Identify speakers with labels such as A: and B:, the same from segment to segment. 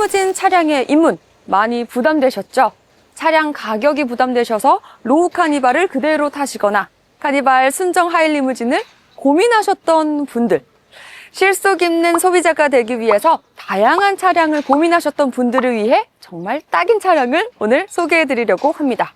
A: 리무진 차량의 입문 많이 부담되셨죠? 차량 가격이 부담되셔서 로우 카니발을 그대로 타시거나 카니발 순정 하이 리무진을 고민하셨던 분들 실속 있는 소비자가 되기 위해서 다양한 차량을 고민하셨던 분들을 위해 정말 딱인 차량을 오늘 소개해 드리려고 합니다.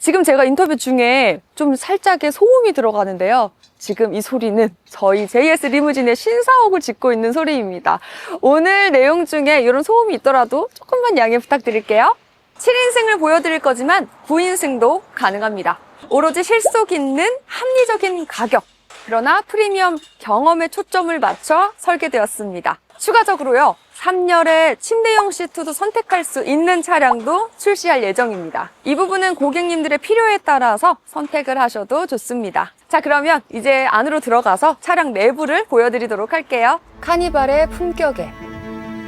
A: 지금 제가 인터뷰 중에 좀 살짝의 소음이 들어가는데요. 지금 이 소리는 저희 JS 리무진의 신사옥을 짓고 있는 소리입니다. 오늘 내용 중에 이런 소음이 있더라도 조금만 양해 부탁드릴게요. 7인승을 보여드릴 거지만 9인승도 가능합니다. 오로지 실속 있는 합리적인 가격. 그러나 프리미엄 경험에 초점을 맞춰 설계되었습니다. 추가적으로요, 3열의 침대형 시트도 선택할 수 있는 차량도 출시할 예정입니다. 이 부분은 고객님들의 필요에 따라서 선택을 하셔도 좋습니다. 자, 그러면 이제 안으로 들어가서 차량 내부를 보여드리도록 할게요. 카니발의 품격에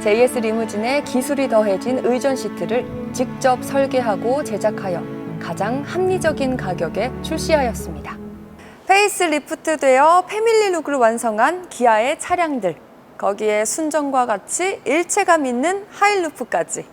A: JS 리무진의 기술이 더해진 의전 시트를 직접 설계하고 제작하여 가장 합리적인 가격에 출시하였습니다. 페이스 리프트되어 패밀리 룩을 완성한 기아의 차량들. 거기에 순정과 같이 일체감 있는 하이루프까지.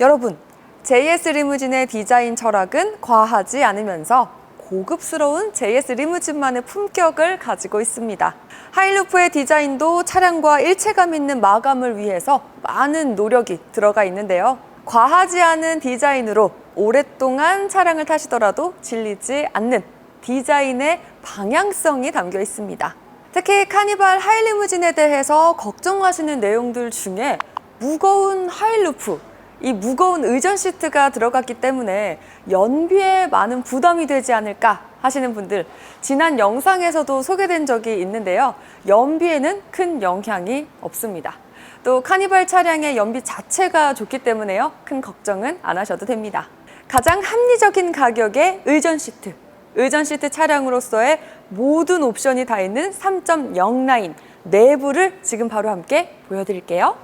A: 여러분, JS 리무진의 디자인 철학은 과하지 않으면서 고급스러운 JS 리무진만의 품격을 가지고 있습니다. 하이루프의 디자인도 차량과 일체감 있는 마감을 위해서 많은 노력이 들어가 있는데요. 과하지 않은 디자인으로 오랫동안 차량을 타시더라도 질리지 않는 디자인의 방향성이 담겨 있습니다. 특히 카니발 하이리무진에 대해서 걱정하시는 내용들 중에 무거운 하이루프, 이 무거운 의전 시트가 들어갔기 때문에 연비에 많은 부담이 되지 않을까 하시는 분들 지난 영상에서도 소개된 적이 있는데요. 연비에는 큰 영향이 없습니다. 또 카니발 차량의 연비 자체가 좋기 때문에요. 큰 걱정은 안 하셔도 됩니다. 가장 합리적인 가격의 의전 시트. 의전 시트 차량으로서의 모든 옵션이 다 있는 3.0 라인 내부를 지금 바로 함께 보여드릴게요.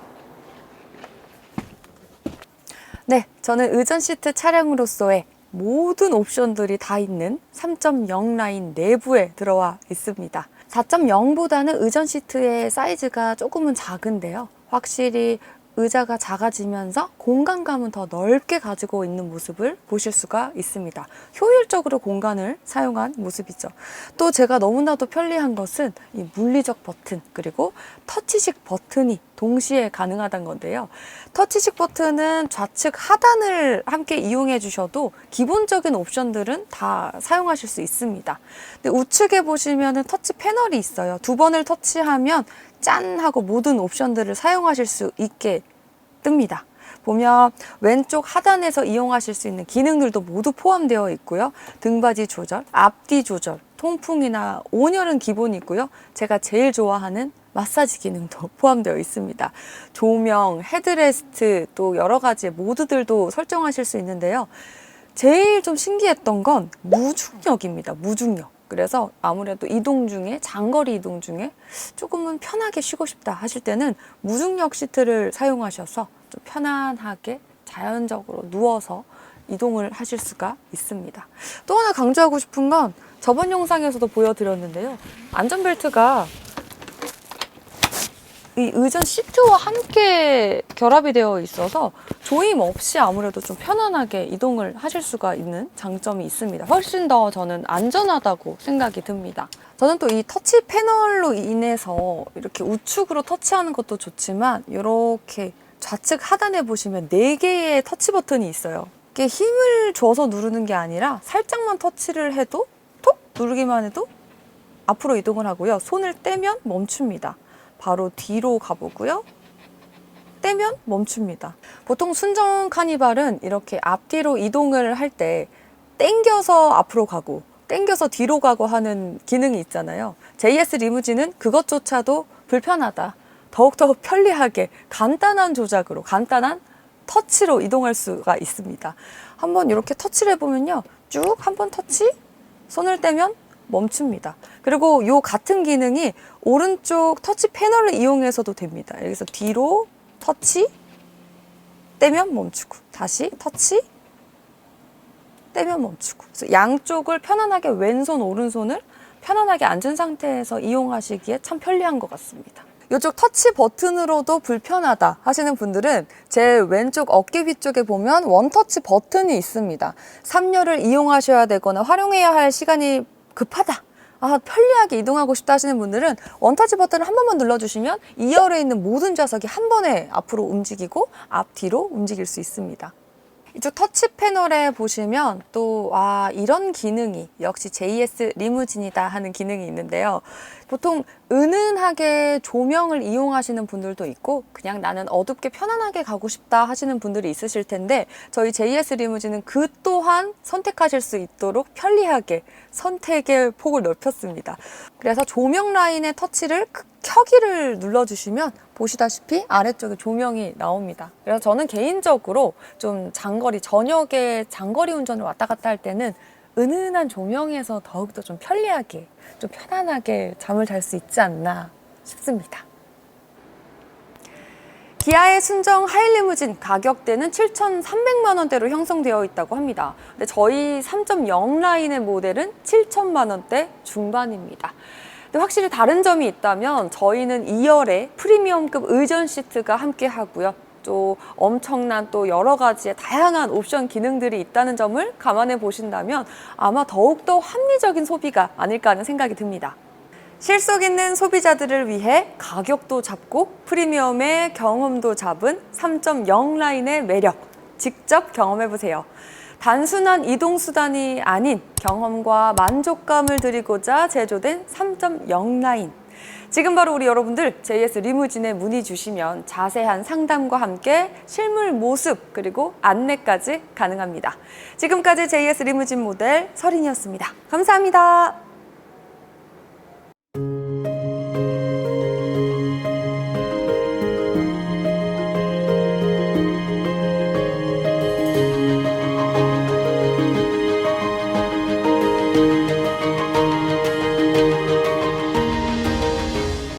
A: 네, 저는 의전 시트 차량으로서의 모든 옵션들이 다 있는 3.0 라인 내부에 들어와 있습니다. 4.0보다는 의전 시트의 사이즈가 조금은 작은데요. 확실히 의자가 작아지면서 공간감은 더 넓게 가지고 있는 모습을 보실 수가 있습니다. 효율적으로 공간을 사용한 모습이죠. 또 제가 너무나도 편리한 것은 이 물리적 버튼 그리고 터치식 버튼이 동시에 가능하다는 건데요. 터치식 버튼은 좌측 하단을 함께 이용해 주셔도 기본적인 옵션들은 다 사용하실 수 있습니다. 근데 우측에 보시면은 터치 패널이 있어요. 두 번을 터치하면 짠 하고 모든 옵션들을 사용하실 수 있게 뜹니다. 보면 왼쪽 하단에서 이용하실 수 있는 기능들도 모두 포함되어 있고요. 등받이 조절, 앞뒤 조절, 통풍이나 온열은 기본이고요. 제가 제일 좋아하는 마사지 기능도 포함되어 있습니다. 조명, 헤드레스트 또 여러 가지 모드들도 설정하실 수 있는데요. 제일 좀 신기했던 건 무중력입니다. 무중력. 그래서 아무래도 이동 중에 장거리 이동 중에 조금은 편하게 쉬고 싶다 하실 때는 무중력 시트를 사용하셔서 좀 편안하게 자연적으로 누워서 이동을 하실 수가 있습니다. 또 하나 강조하고 싶은 건 저번 영상에서도 보여드렸는데요. 안전벨트가 이 의전 시트와 함께 결합이 되어 있어서 조임 없이 아무래도 좀 편안하게 이동을 하실 수가 있는 장점이 있습니다. 훨씬 더 저는 안전하다고 생각이 듭니다. 저는 또 이 터치 패널로 인해서 이렇게 우측으로 터치하는 것도 좋지만 이렇게 좌측 하단에 보시면 4개의 터치 버튼이 있어요. 이게 힘을 줘서 누르는 게 아니라 살짝만 터치를 해도 톡 누르기만 해도 앞으로 이동을 하고요. 손을 떼면 멈춥니다. 바로 뒤로 가보고요. 떼면 멈춥니다. 보통 순정 카니발은 이렇게 앞뒤로 이동을 할 때 땡겨서 앞으로 가고 땡겨서 뒤로 가고 하는 기능이 있잖아요. JS 리무진은 그것조차도 불편하다. 더욱더 편리하게 간단한 조작으로 간단한 터치로 이동할 수가 있습니다. 한번 이렇게 터치를 해보면요. 쭉 한번 터치, 손을 떼면 멈춥니다. 그리고 요 같은 기능이 오른쪽 터치 패널을 이용해서도 됩니다. 여기서 뒤로 터치, 떼면 멈추고, 다시 터치, 떼면 멈추고. 그래서 양쪽을 편안하게 왼손, 오른손을 편안하게 앉은 상태에서 이용하시기에 참 편리한 것 같습니다. 이쪽 터치 버튼으로도 불편하다 하시는 분들은 제 왼쪽 어깨 위쪽에 보면 원터치 버튼이 있습니다. 3열을 이용하셔야 되거나 활용해야 할 시간이 급하다. 아, 편리하게 이동하고 싶다 하시는 분들은 원터치 버튼을 한 번만 눌러주시면 2열에 있는 모든 좌석이 한 번에 앞으로 움직이고 앞뒤로 움직일 수 있습니다. 이쪽 터치 패널에 보시면 또, 와, 이런 기능이 역시 JS 리무진이다 하는 기능이 있는데요. 보통 은은하게 조명을 이용하시는 분들도 있고, 그냥 나는 어둡게 편안하게 가고 싶다 하시는 분들이 있으실 텐데, 저희 JS 리무진은 그 또한 선택하실 수 있도록 편리하게 선택의 폭을 넓혔습니다. 그래서 조명 라인의 터치를 크- 켜기를 눌러주시면 보시다시피 아래쪽에 조명이 나옵니다. 그래서 저는 개인적으로 좀 장거리, 저녁에 장거리 운전을 왔다 갔다 할 때는 은은한 조명에서 더욱더 좀 편리하게, 좀 편안하게 잠을 잘 수 있지 않나 싶습니다. 기아의 순정 하이리무진 가격대는 7,300만 원대로 형성되어 있다고 합니다. 근데 저희 3.0 라인의 모델은 7천만 원대 중반입니다. 근데 확실히 다른 점이 있다면 저희는 2열에 프리미엄급 의전 시트가 함께 하고요. 또 엄청난 또 여러 가지의 다양한 옵션 기능들이 있다는 점을 감안해 보신다면 아마 더욱더 합리적인 소비가 아닐까 하는 생각이 듭니다. 실속 있는 소비자들을 위해 가격도 잡고 프리미엄의 경험도 잡은 3.0 라인의 매력 직접 경험해 보세요. 단순한 이동 수단이 아닌 경험과 만족감을 드리고자 제조된 3.0 라인. 지금 바로 우리 여러분들 JS 리무진에 문의 주시면 자세한 상담과 함께 실물 모습 그리고 안내까지 가능합니다. 지금까지 JS 리무진 모델 설인이었습니다. 감사합니다.